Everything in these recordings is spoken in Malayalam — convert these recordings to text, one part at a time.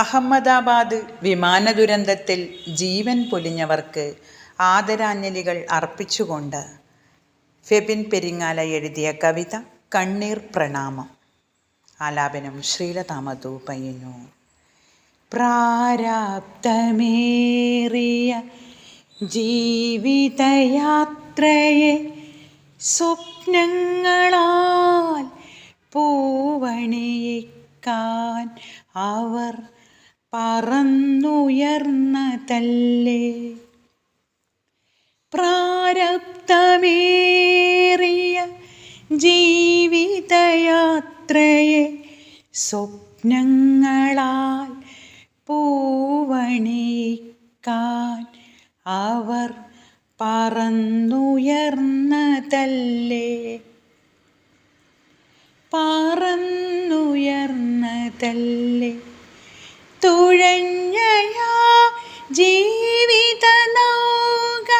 അഹമ്മദാബാദ് വിമാന ദുരന്തത്തിൽ ജീവൻ പൊലിഞ്ഞവർക്ക് ആദരാഞ്ജലികൾ അർപ്പിച്ചുകൊണ്ട് ഫെബിൻ പെരിങ്ങാല എഴുതിയ കവിത കണ്ണീർ പ്രണാമം. ആലാപനം ശ്രീലതാമതു പയ്യന്നു പ്രാരാപ്തമേറിയ ജീവിതയാത്രയെ സ്വപ്നങ്ങളാൽ പൂവണിയിക്കാൻ അവർ പറന്നുയർന്നതല്ലേ. പ്രാരബ്ധമേറിയ ജീവിതയാത്രയെ സ്വപ്നങ്ങളാൽ പൂവണിക്കാൻ അവർ പറന്നുയർന്നതല്ലേ. പറന്നുയർന്നതല്ലേ. തുഴഞ്ഞയാ ജീവിത നൗക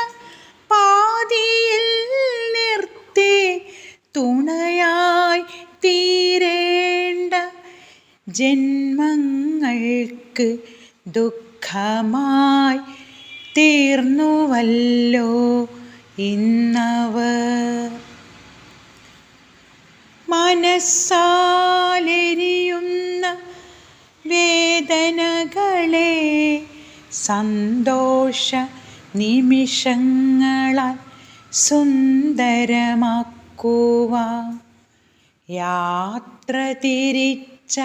പാതിയിൽ നിർത്തി തുണയായി തീരേണ്ട ജന്മങ്ങൾക്ക് ദുഃഖമായി തീർന്നുവല്ലോ ഇന്നവ മനസ്സാലെരിയുന്ന വേദനകളെ സന്തോഷ നിമിഷങ്ങളാൽ സുന്ദരമാക്കുക യാത്ര തിരിച്ച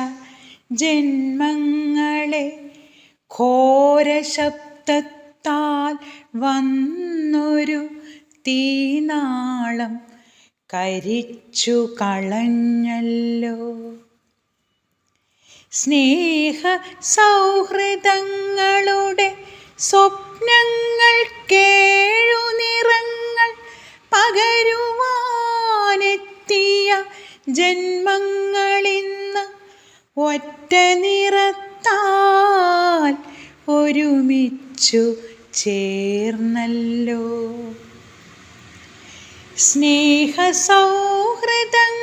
ജന്മങ്ങളെ ഘോരശബ്ദത്താൽ വന്നൊരു തീനാളം കരിച്ചു കളഞ്ഞല്ലോ. സ്നേഹ സൗഹൃദങ്ങളുടെ സ്വപ്നങ്ങൾ കേഴു നിറങ്ങൾ പകരുവാനെത്തിയ ജന്മങ്ങളിന്ന് ഒറ്റ നിറത്താൽ ഒരുമിച്ചു ചേർന്നല്ലോ. സ്നേഹ സൗഹൃദങ്ങൾ